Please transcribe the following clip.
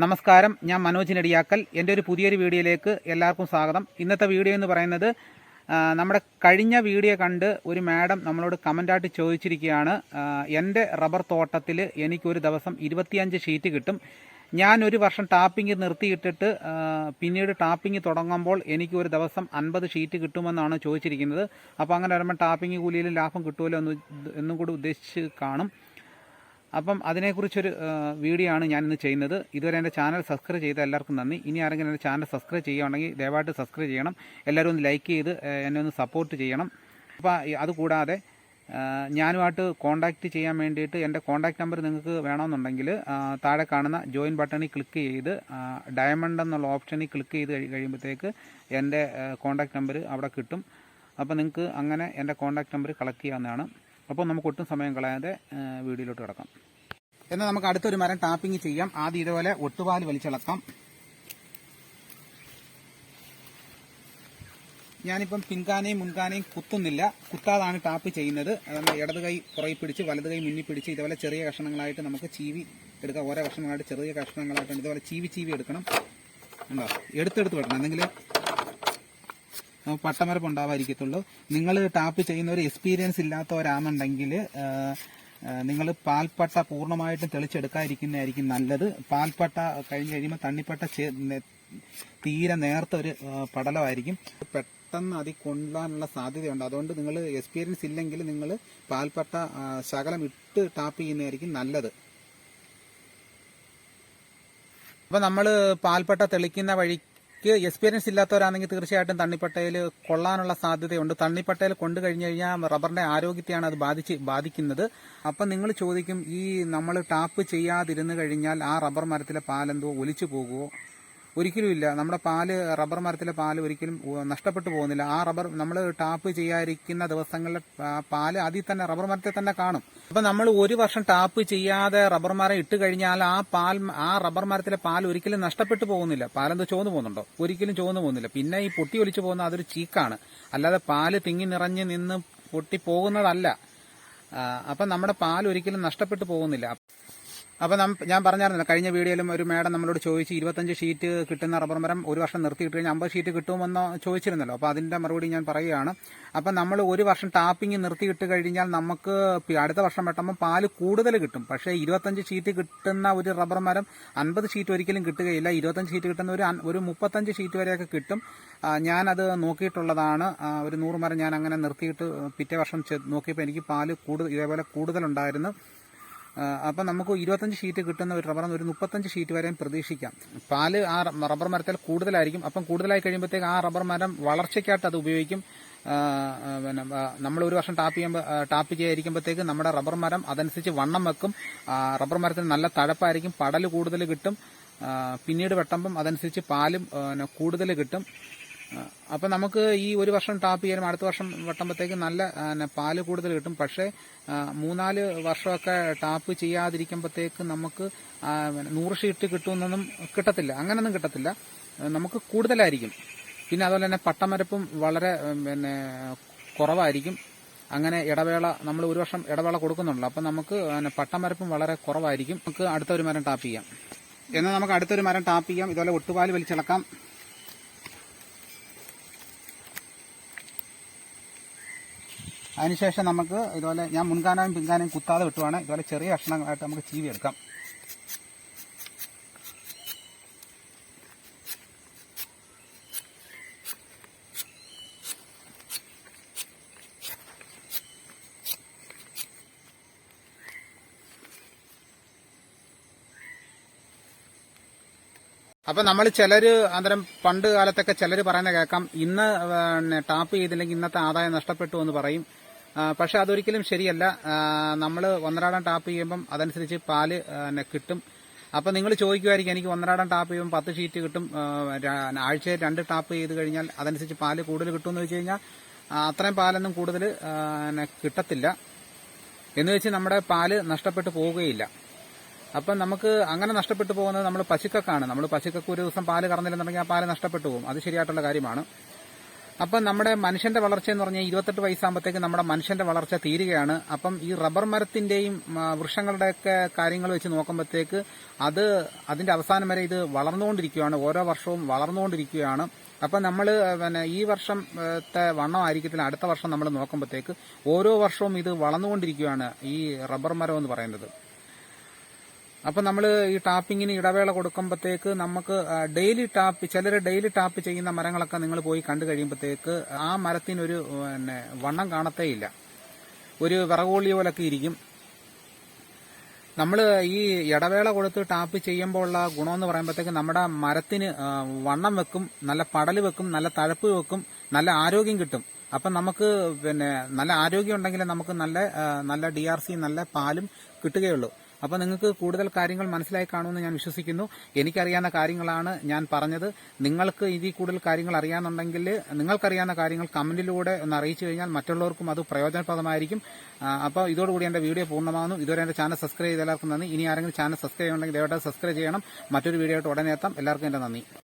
നമസ്കാരം ഞാൻ മനോജ് നെടിയാക്കൽ. എന്റെ ഒരു പുതിയൊരു വീഡിയോയിലേക്ക് എല്ലാവർക്കും സ്വാഗതം. ഇന്നത്തെ വീഡിയോ എന്ന് പറയുന്നത് നമ്മുടെ കഴിഞ്ഞ വീഡിയോ കണ്ട് ഒരു മാഡം നമ്മളോട് കമന്റായിട്ട് ചോദിച്ചിരിക്കുകയാണ് എന്റെ റബ്ബർ തോട്ടത്തിൽ എനിക്കൊരു ദിവസം ഇരുപത്തിയഞ്ച് ഷീറ്റ് കിട്ടും. ഞാൻ ഒരു വർഷം ടാപ്പിംഗ് നിർത്തിയിട്ടിട്ട് പിന്നീട് ടാപ്പിംഗ് തുടങ്ങുമ്പോൾ എനിക്ക് ഒരു ദിവസം അൻപത് ഷീറ്റ് കിട്ടുമെന്നാണ് ചോദിച്ചിരിക്കുന്നത്. അപ്പോൾ അങ്ങനെ വരുമ്പോൾ ടാപ്പിംഗ് കൂലിയിൽ ലാഭം കിട്ടുമല്ലോ എന്ന് എന്നും കൂടി ഉദ്ദേശിച്ച് കാണും. അപ്പം അതിനെക്കുറിച്ചൊരു വീഡിയോ ആണ് ഞാൻ ഇന്ന് ചെയ്യുന്നത്. ഇതുവരെ എന്റെ ചാനൽ സബ്സ്ക്രൈബ് ചെയ്ത എല്ലാവർക്കും നന്ദി. ഇനി ആരെങ്കിലും എന്റെ ചാനൽ സബ്സ്ക്രൈബ് ചെയ്യുകയാണെങ്കിൽ ദയവായിട്ട് സബ്സ്ക്രൈബ് ചെയ്യണം. എല്ലാവരും ഒന്ന് ലൈക്ക് ചെയ്ത് എന്നെ ഒന്ന് സപ്പോർട്ട് ചെയ്യണം. അപ്പം അതുകൂടാതെ ഞാനുമായിട്ട് കോൺടാക്റ്റ് ചെയ്യാൻ വേണ്ടിയിട്ട് എന്റെ കോൺടാക്ട് നമ്പർ നിങ്ങൾക്ക് വേണമെന്നുണ്ടെങ്കിൽ താഴെ കാണുന്ന ജോയിൻ ബട്ടണിൽ ക്ലിക്ക് ചെയ്ത് ഡയമണ്ട് എന്നുള്ള ഓപ്ഷനിൽ ക്ലിക്ക് ചെയ്ത് കഴി- കഴിയുമ്പോഴത്തേക്ക് എന്റെ കോൺടാക്ട് നമ്പർ അവിടെ കിട്ടും. അപ്പോൾ നിങ്ങൾക്ക് അങ്ങനെ എന്റെ കോൺടാക്ട് നമ്പർ കളക്ട് ചെയ്യാവുന്നതാണ്. അപ്പോൾ നമുക്ക് ഒട്ടും സമയം കളയാതെ വീടിലോട്ട് കിടക്കാം. എന്നാൽ നമുക്ക് അടുത്തൊരു മരം ടാപ്പിംഗ് ചെയ്യാം. ആദ്യം ഇതുപോലെ ഒട്ടുപാൽ വലിച്ചിളക്കാം. ഞാനിപ്പം പിൻകാനയും മുൻകാനയും കുത്തുന്നില്ല. കുത്താതാണ് ടാപ്പ് ചെയ്യുന്നത്. അതുകൊണ്ട് ഇടത് കൈ പുറകെ പിടിച്ച് വലത് കൈ മുന്നിൽ പിടിച്ച് ഇതുപോലെ ചെറിയ കഷ്ണങ്ങളായിട്ട് നമുക്ക് ചീവി എടുക്കാം. ഓരോ കഷ്ണങ്ങളായിട്ട് ചെറിയ കഷ്ണങ്ങളായിട്ട് ഇതുപോലെ ചീവി ചീവി എടുക്കണം. ഉണ്ടോ എടുത്തെടുത്ത് വെക്കണം എന്തെങ്കിലും പട്ടമരപ്പ് ഉണ്ടാവാതിരിക്കത്തുള്ളൂ നിങ്ങൾ ടാപ്പ് ചെയ്യുന്ന ഒരു എക്സ്പീരിയൻസ് ഇല്ലാത്തവരാണെന്നുണ്ടെങ്കിൽ നിങ്ങൾ പാൽപ്പട്ട പൂർണമായിട്ടും തെളിച്ചെടുക്കാതിരിക്കുന്നതായിരിക്കും നല്ലത്. പാൽപ്പട്ട കഴിഞ്ഞ് കഴിയുമ്പോൾ തണ്ണിപ്പട്ട തീരെ നേർത്ത ഒരു പടലമായിരിക്കും. പെട്ടെന്ന് അതിൽ കൊള്ളാനുള്ള സാധ്യതയുണ്ട്. അതുകൊണ്ട് നിങ്ങൾ എക്സ്പീരിയൻസ് ഇല്ലെങ്കിൽ നിങ്ങൾ പാൽപ്പട്ട ശകലം ഇട്ട് ടാപ്പ് ചെയ്യുന്നതായിരിക്കും നല്ലത്. അപ്പൊ നമ്മൾ പാൽപ്പട്ട തെളിക്കുന്ന വഴിക്ക് എക്സ്പീരിയൻസ് ഇല്ലാത്തവരാണെങ്കിൽ തീർച്ചയായിട്ടും തണ്ണിപ്പട്ടയിൽ കൊള്ളാനുള്ള സാധ്യതയുണ്ട്. തണ്ണിപ്പട്ടയിൽ കൊണ്ടു കഴിഞ്ഞു കഴിഞ്ഞാൽ റബ്ബറിന്റെ ആരോഗ്യത്തെയാണ് അത് ബാധിച്ച് ബാധിക്കുന്നത്. അപ്പം നിങ്ങൾ ചോദിക്കും ഈ നമ്മൾ ടാപ്പ് ചെയ്യാതിരുന്നു കഴിഞ്ഞാൽ ആ റബ്ബർ മരത്തിലെ പാലെന്തോ ഒലിച്ചു പോകുമോ ഒരിക്കലും ഇല്ല നമ്മുടെ പാൽ റബ്ബർ മരത്തിലെ പാൽ ഒരിക്കലും നഷ്ടപ്പെട്ടു പോകുന്നില്ല. ആ റബ്ബർ നമ്മൾ ടാപ്പ് ചെയ്യാതിരിക്കുന്ന ദിവസങ്ങളിൽ പാൽ അതിൽ തന്നെ റബ്ബർ മരത്തിൽ തന്നെ കാണും. അപ്പൊ നമ്മൾ ഒരു വർഷം ടാപ്പ് ചെയ്യാതെ റബ്ബർ മരം ഇട്ട് കഴിഞ്ഞാൽ ആ പാൽ ആ റബ്ബർ മരത്തിലെ പാൽ ഒരിക്കലും നഷ്ടപ്പെട്ടു പോകുന്നില്ല. പാലെന്തോ ചോന്നു പോകുന്നുണ്ടോ? ഒരിക്കലും ചോന്നു പോകുന്നില്ല. പിന്നെ ഈ പൊട്ടി ഒലിച്ചു പോകുന്ന അതൊരു ചീക്കാണ്. അല്ലാതെ പാൽ തിങ്ങി നിറഞ്ഞ് നിന്ന് പൊട്ടി പോകുന്നതല്ല. അപ്പം നമ്മുടെ പാൽ ഒരിക്കലും നഷ്ടപ്പെട്ടു പോകുന്നില്ല. അപ്പോൾ ഞാൻ പറഞ്ഞായിരുന്നു കഴിഞ്ഞ വീഡിയോയിലും ഒരു മേഡം നമ്മളോട് ചോദിച്ച് ഇരുപത്തഞ്ച് ഷീറ്റ് കിട്ടുന്ന റബ്ബർ മരം ഒരു വർഷം നിർത്തിയിട്ട് കഴിഞ്ഞാൽ അമ്പത് ഷീറ്റ് കിട്ടുമെന്ന് ചോദിച്ചിരുന്നല്ലോ. അപ്പോൾ അതിന്റെ മറുപടി ഞാൻ പറയുകയാണ്. അപ്പം നമ്മൾ ഒരു വർഷം ടാപ്പിംഗ് നിർത്തിയിട്ട് കഴിഞ്ഞാൽ നമുക്ക് അടുത്ത വർഷം വെട്ടുമ്പോൾ പാൽ കൂടുതൽ കിട്ടും. പക്ഷേ ഇരുപത്തഞ്ച് ഷീറ്റ് കിട്ടുന്ന ഒരു റബ്ബർ മരം അൻപത് ഷീറ്റ് ഒരിക്കലും കിട്ടുകയില്ല. ഇരുപത്തഞ്ച് ഷീറ്റ് കിട്ടുന്ന ഒരു ഒരു മുപ്പത്തഞ്ച് ഷീറ്റ് വരെയൊക്കെ കിട്ടും. ഞാനത് നോക്കിയിട്ടുള്ളതാണ്. ഒരു നൂറ് മരം ഞാൻ അങ്ങനെ നിർത്തിയിട്ട് പിറ്റേ വർഷം നോക്കിയപ്പോൾ എനിക്ക് പാൽ കൂടുതൽ ഇതേപോലെ കൂടുതലുണ്ടായിരുന്നു. അപ്പം നമുക്ക് ഇരുപത്തഞ്ച് ഷീറ്റ് കിട്ടുന്ന ഒരു റബ്ബറിന് ഒരു മുപ്പത്തഞ്ച് ഷീറ്റ് വരെയും പ്രതീക്ഷിക്കാം. പാൽ ആ റബ്ബർ മരത്തിൽ കൂടുതലായിരിക്കും. അപ്പം കൂടുതലായി കഴിയുമ്പോഴത്തേക്ക് ആ റബ്ബർ മരം വളർച്ചയ്ക്കായിട്ട് അത് ഉപയോഗിക്കും. പിന്നെ നമ്മൾ ഒരു വർഷം ടാപ്പ് ചെയ്യുമ്പോൾ ടാപ്പ് ചെയ്യാതിരിക്കുമ്പോഴത്തേക്ക് നമ്മുടെ റബ്ബർ മരം അതനുസരിച്ച് വണ്ണം വെക്കും. റബ്ബർ മരത്തിന് നല്ല തഴപ്പായിരിക്കും. പടൽ കൂടുതൽ കിട്ടും. പിന്നീട് വെട്ടുമ്പം അതനുസരിച്ച് പാലും കൂടുതൽ കിട്ടും. അപ്പം നമുക്ക് ഈ ഒരു വർഷം ടാപ്പ് ചെയ്യാനും അടുത്ത വർഷം വെട്ടുമ്പോഴത്തേക്ക് നല്ല പാൽ കൂടുതൽ കിട്ടും. പക്ഷേ മൂന്നാൽ വർഷമൊക്കെ ടാപ്പ് ചെയ്യാതിരിക്കുമ്പോഴത്തേക്ക് നമുക്ക് നൂറ് ഷീറ്റ് കിട്ടുമെന്നൊന്നും കിട്ടത്തില്ല. അങ്ങനൊന്നും കിട്ടത്തില്ല. നമുക്ക് കൂടുതലായിരിക്കും. പിന്നെ അതുപോലെ തന്നെ പട്ടമരപ്പും വളരെ പിന്നെ കുറവായിരിക്കും. അങ്ങനെ ഇടവേള നമ്മൾ ഒരു വർഷം ഇടവേള കൊടുക്കുന്നുണ്ടല്ലോ. അപ്പം നമുക്ക് പട്ടമരപ്പും വളരെ കുറവായിരിക്കും. നമുക്ക് അടുത്ത ഒരു മരം ടാപ്പ് ചെയ്യാം. എന്നാൽ നമുക്ക് അടുത്തൊരു മരം ടാപ്പ് ചെയ്യാം. ഇതുപോലെ ഒട്ടുപാൽ വലിച്ചിളക്കാം. അതിനുശേഷം നമുക്ക് ഇതുപോലെ ഞാൻ മുൻകാനവും പിൻകാനവും കുത്താതെ വിട്ടുവാണ്. ഇതുപോലെ ചെറിയ കഷ്ണങ്ങളായിട്ട് നമുക്ക് ചീവി എടുക്കാം. അപ്പൊ നമ്മൾ ചിലർ അന്നേരം പണ്ട് കാലത്തൊക്കെ ചിലർ പറയുന്ന കേൾക്കാം. ഇന്ന് ടാപ്പ് ചെയ്തില്ലെങ്കിൽ ഇന്നത്തെ ആദായം നഷ്ടപ്പെട്ടു എന്ന് പറയും. പക്ഷെ അതൊരിക്കലും ശരിയല്ല. നമ്മൾ ഒന്നരാടം ടാപ്പ് ചെയ്യുമ്പം അതനുസരിച്ച് പാൽ കിട്ടും. അപ്പൊ നിങ്ങൾ ചോദിക്കുമായിരിക്കും എനിക്ക് ഒന്നരാടം ടാപ്പ് ചെയ്യുമ്പോൾ പത്ത് ഷീറ്റ് കിട്ടും. ആഴ്ചയിൽ രണ്ട് ടാപ്പ് ചെയ്ത് കഴിഞ്ഞാൽ അതനുസരിച്ച് പാൽ കൂടുതൽ കിട്ടുമെന്ന് വെച്ച് കഴിഞ്ഞാൽ അത്രയും പാലൊന്നും കൂടുതൽ കിട്ടത്തില്ല. എന്ന് വെച്ച് നമ്മുടെ പാൽ നഷ്ടപ്പെട്ടു പോവുകയില്ല. അപ്പം നമുക്ക് അങ്ങനെ നഷ്ടപ്പെട്ടു പോകുന്നത് നമ്മൾ പശുക്കക്കാണ്. നമ്മൾ പശുക്കൾക്ക് ഒരു ദിവസം പാൽ കറന്നില്ലെന്നുണ്ടെങ്കിൽ ആ പാൽ നഷ്ടപ്പെട്ടു പോകും. അത് ശരിയായിട്ടുള്ള കാര്യമാണ്. അപ്പം നമ്മുടെ മനുഷ്യന്റെ വളർച്ച എന്ന് പറഞ്ഞാൽ ഇരുപത്തെട്ട് വയസ്സാകുമ്പോഴത്തേക്ക് നമ്മുടെ മനുഷ്യന്റെ വളർച്ച തീരുകയാണ്. അപ്പം ഈ റബ്ബർ മരത്തിന്റെയും വൃക്ഷങ്ങളുടെയൊക്കെ കാര്യങ്ങൾ വെച്ച് നോക്കുമ്പോഴത്തേക്ക് അത് അതിന്റെ അവസാനം വരെ ഇത് വളർന്നുകൊണ്ടിരിക്കുകയാണ്. ഓരോ വർഷവും വളർന്നുകൊണ്ടിരിക്കുകയാണ്. അപ്പം നമ്മൾ പിന്നെ ഈ വർഷത്തെ വണ്ണമായിരിക്കത്തില്ല അടുത്ത വർഷം നമ്മൾ നോക്കുമ്പോഴത്തേക്ക് ഓരോ വർഷവും ഇത് വളർന്നുകൊണ്ടിരിക്കുകയാണ് ഈ റബ്ബർ മരം എന്ന് പറയുന്നത്. അപ്പം നമ്മൾ ഈ ടാപ്പിങ്ങിന് ഇടവേള കൊടുക്കുമ്പോഴത്തേക്ക് നമുക്ക് ഡെയിലി ടാപ്പ് ചിലർ ഡെയിലി ടാപ്പ് ചെയ്യുന്ന മരങ്ങളൊക്കെ നിങ്ങൾ പോയി കണ്ടു കഴിയുമ്പോഴത്തേക്ക് ആ മരത്തിനൊരു പിന്നെ വണ്ണം കാണത്തേയില്ല. ഒരു വിറകോളി പോലൊക്കെ ഇരിക്കും. നമ്മൾ ഈ ഇടവേള കൊടുത്ത് ടാപ്പ് ചെയ്യുമ്പോൾ ഉള്ള ഗുണമെന്ന് പറയുമ്പോഴത്തേക്ക് നമ്മുടെ മരത്തിന് വണ്ണം വെക്കും നല്ല പടൽ വെക്കും നല്ല തഴപ്പ് വെക്കും നല്ല ആരോഗ്യം കിട്ടും. അപ്പം നമുക്ക് പിന്നെ നല്ല ആരോഗ്യം ഉണ്ടെങ്കിൽ നമുക്ക് നല്ല നല്ല ഡി ആർ സി നല്ല പാലും കിട്ടുകയുള്ളൂ. അപ്പം നിങ്ങൾക്ക് കൂടുതൽ കാര്യങ്ങൾ മനസ്സിലായി കാണുമെന്ന് ഞാൻ വിശ്വസിക്കുന്നു. എനിക്കറിയാവുന്ന കാര്യങ്ങളാണ് ഞാൻ പറഞ്ഞത്. നിങ്ങൾക്ക് ഇതിൽ കൂടുതൽ കാര്യങ്ങൾ അറിയാന്നുണ്ടെങ്കിൽ നിങ്ങൾക്കറിയാവുന്ന കാര്യങ്ങൾ കമന്റിലൂടെ ഒന്ന് അറിയിച്ചു കഴിഞ്ഞാൽ മറ്റുള്ളവർക്കും അത് പ്രയോജനപ്രദമായിരിക്കും. അപ്പോൾ ഇതോടുകൂടി എന്റെ വീഡിയോ പൂർണമാകുന്നു ഇതുവരെ എന്റെ ചാനൽ സബ്സ്ക്രൈബ് ചെയ്ത എല്ലാവർക്കും നന്ദി. ഇനി ആരെങ്കിലും ചാനൽ സബ്സ്ക്രൈബ് ചെയ്യണമെങ്കിൽ ദയവായിട്ട് സബ്സ്ക്രൈബ് ചെയ്യണം. മറ്റൊരു വീഡിയോ ആയിട്ട് ഉടനെ എത്താം. എല്ലാവർക്കും എന്റെ നന്ദി.